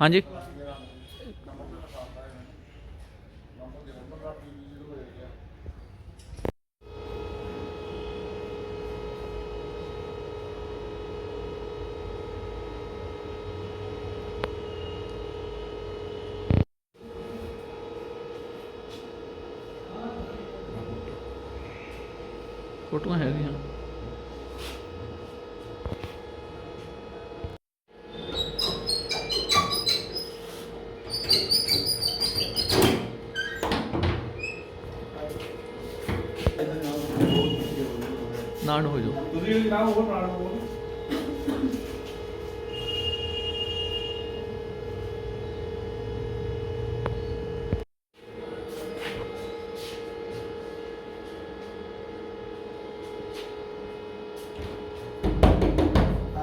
ਹਾਂਜੀ। ਫੋਟੋਆਂ ਹੈਗੀਆਂ। ਨਾਨ ਹੋ ਜਾਓ ਤੁਸੀਂ ਨਾਮ ਹੋਰ ਨਾਲ ਬੋਲੋ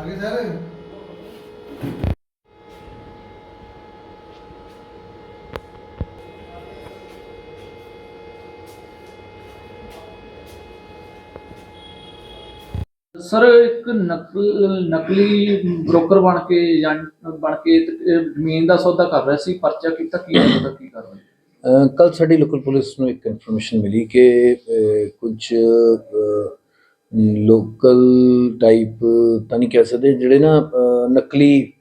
आगे सर ਸਰ ਇੱਕ ਨਕਲ ਨਕਲੀ ਬ੍ਰੋਕਰ ਬਣ ਕੇ ਜਾਂ ਬਣ ਕੇ ਤੇ, ਜ਼ਮੀਨ ਦਾ ਸੌਦਾ ਕਰ ਰਿਹਾ ਸੀ ਪਰਚਾ ਕੀਤਾ ਕੀ ਹੋਇਆ ਕੀ ਕਰਵਾਈ ਕੱਲ ਸਾਡੀ ਲੋਕਲ ਪੁਲਿਸ ਨੂੰ ਇੱਕ ਇਨਫੋਰਮੇਸ਼ਨ ਮਿਲੀ ਕਿ ਕੁਝ ਲੋਕਲ ਟਾਈਪ ਤਾਂ ਨਹੀਂ ਕਹਿ ਸਕਦੇ ਜਿਹੜੇ ਨਾ ਅਹ, ਨਕਲੀ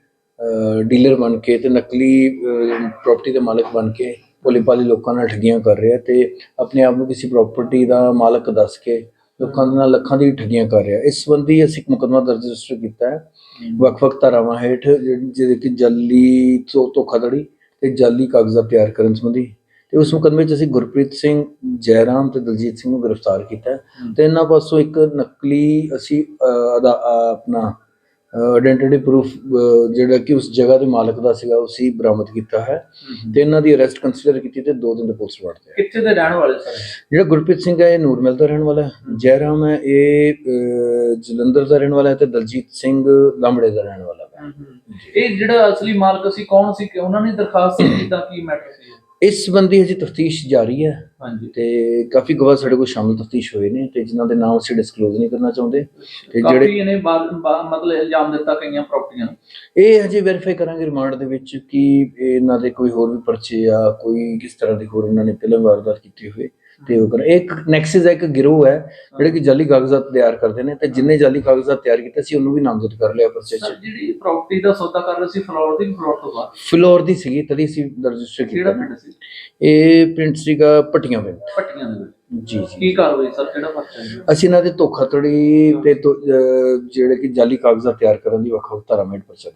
ਡੀਲਰ ਬਣ ਕੇ ਤੇ ਨਕਲੀ ਪ੍ਰਾਪਰਟੀ ਦੇ ਮਾਲਕ ਬਣ ਕੇ ਭੋਲੇ ਭਾਲੇ ਲੋਕਾਂ ਨਾਲ ਠੱਗੀਆਂ ਕਰ ਰਿਹਾ ਤੇ ਆਪਣੇ ਆਪ ਨੂੰ ਕਿਸੇ ਪ੍ਰਾਪਰਟੀ ਦਾ ਮਾਲਕ ਦੱਸ ਕੇ ਲੋਕਾਂ ਦੇ ਨਾਲ ਲੱਖਾਂ ਦੀ ਠੱਗੀਆਂ ਕਰ ਰਿਹਾ। ਇਸ ਸੰਬੰਧੀ ਅਸੀਂ ਇੱਕ ਮੁਕੱਦਮਾ ਦਰਜ ਰਜਿਸਟਰ ਕੀਤਾ ਹੈ। ਵੱਖ-ਵੱਖ ਧਾਰਾਵਾਂ ਹੇਠ ਜਿਹਦੇ ਕਿ ਜਾਲੀ ਧੋਖਾਧੜੀ ਤੇ ਜਾਲੀ ਕਾਗਜ਼ਾਤ ਤਿਆਰ ਕਰਨ ਸੰਬੰਧੀ ਤੇ ਉਸ ਮੁਕੱਦਮੇ 'ਚ ਅਸੀਂ ਗੁਰਪ੍ਰੀਤ ਸਿੰਘ ਜੈਰਾਮ ਤੇ ਦਲਜੀਤ ਸਿੰਘ ਨੂੰ ਗ੍ਰਿਫਤਾਰ ਕੀਤਾ ਤੇ ਇਹਨਾਂ ਪਾਸੋਂ ਇੱਕ ਨਕਲੀ ਅਸੀਂ ਆਪਣਾ ਆਇਡੈਂਟੀਟੀ ਪ੍ਰੂਫ ਜਿਹੜਾ ਕਿ ਉਸ ਜਗ੍ਹਾ ਦੇ ਮਾਲਕ ਦਾ ਸੀਗਾ ਉਹ ਸੀ ਬਰਾਮਦ ਕੀਤਾ ਹੈ। ਤੇ ਇਹਨਾਂ ਦੀ ਅਰੈਸਟ ਕੰਸੀਡਰ ਕੀਤੀ ਤੇ 2 ਦਿਨ ਦੇ ਪੁਲਿਸ ਰਿਮਾਂਡ ਤੇ। ਕਿੱਥੇ ਦੇ ਰਹਿਣ ਵਾਲੇ ਸਰ? ਜਿਹੜਾ ਗੁਰਪ੍ਰੀਤ ਸਿੰਘ ਹੈ ਇਹ ਨੂਰਮਹਿਲ ਦਾ ਰਹਿਣ ਵਾਲਾ ਹੈ। ਜੈਰਾਮ ਹੈ ਇਹ ਜਲੰਧਰ ਦਾ ਰਹਿਣ ਵਾਲਾ ਹੈ ਤੇ ਦਲਜੀਤ ਸਿੰਘ ਲਾਂਬੜੇ ਦਾ ਰਹਿਣ ਵਾਲਾ ਹੈ। ਇਹ ਜਿਹੜਾ ਅਸਲੀ ਮਾਲਕ ਸੀ ਕੌਣ ਸੀ ਕਿ ਉਹਨਾਂ ਨੇ ਦਰਖਾਸਤ ਦਿੱਤੀ ਤਾਂ ਕੀ ਮੈਟਰ ਸੀ? ਇਸ ਸੰਬੰਧੀ ਹਜੇ ਤਫਤੀਸ਼ ਜਾਰੀ ਹੈ ਹਾਂਜੀ। ਤੇ ਕਾਫੀ ਗਵਾਹ ਸਾਡੇ ਕੋਲ ਸ਼ਾਮਲ ਤਫਤੀਸ਼ ਹੋਏ ਨੇ ਤੇ ਜਿਨ੍ਹਾਂ ਦੇ ਨਾਮ ਅਸੀਂ ਡਿਸਕਲੋਜ਼ ਨਹੀਂ ਕਰਨਾ ਚਾਹੁੰਦੇ ਤੇ ਜਿਹੜੇ ਕਾਫੀ ਇਹਨੇ ਮਤਲਬ ਇਲਜ਼ਾਮ ਦਿੱਤਾ ਕਈਆਂ ਪ੍ਰਾਪਰਟੀਆਂ ਇਹ ਹਜੇ ਵੈਰੀਫਾਈ ਕਰਾਂਗੇ ਰਿਮਾਂਡ ਦੇ ਵਿੱਚ ਕਿ ਇਹਨਾਂ ਦੇ ਕੋਈ ਹੋਰ ਵੀ ਪਰਚੇ ਆ ਕੋਈ ਕਿਸ ਤਰ੍ਹਾਂ ਦੀ ਹੋਰ ਇਹਨਾਂ ਨੇ ਪਹਿਲਾਂ ਵਾਰਦਾਤ ਕੀਤੀ ਹੋਵੇ। ਤੇ ਉਹ ਕਰ ਇੱਕ ਨੈਕਸਸ ਹੈ ਇੱਕ ਗਿਰੋਹ ਹੈ ਜਿਹੜੇ ਕਿ ਜਾਲੀ ਕਾਗਜ਼ਾਤ ਤਿਆਰ ਕਰਦੇ ਨੇ ਤੇ ਜਿੰਨੇ ਜਾਲੀ ਕਾਗਜ਼ਾਤ ਤਿਆਰ ਕੀਤੇ ਸੀ ਉਹਨੂੰ ਵੀ ਨਾਮਜ਼ਦ ਕਰ ਲਿਆ ਪਰਚੇ 'ਚ ਸਰ ਜਿਹੜੀ ਪ੍ਰਾਪਰਟੀ ਦਾ ਸੌਦਾ ਕਰ ਰਹੇ ਸੀ ਫਲੋਰ ਦੀ ਫਲੋਰ ਤੋਂ ਬਾਅਦ ਫਲੋਰ ਦੀ ਸੀਗੀ ਤਦੀ ਅਸੀਂ ਰਜਿਸਟਰ ਕਿਹੜਾ ਕੀਤਾ ਪਿੰਡ ਸੀ? ਇਹ ਪਿੰਡ ਸੀਗਾ ਪਟੀਆਂ ਪਿੰਡ। ਪੱਟੀਆਂ ਦੇ ਵਿੱਚ। ਜੀ ਜੀ। ਕੀ ਕਾਰਵਾਈ ਸਰ ਕਿਹੜਾ ਪਰਚਾ ਅਸੀਂ ਇਹਨਾਂ ਦੇ ਧੋਖਾਧੜੀ ਤੇ ਧੋ- ਅਹ ਜਿਹੜੇ ਕਿ ਜਾਲੀ ਕਾਗਜ਼ਾਤ ਤਿਆਰ ਕਰਨ ਦੀ ਵੱਖ ਵੱਖ ਧਾਰਾਵਾਂ ਹੇਠ ਪਰਚਾ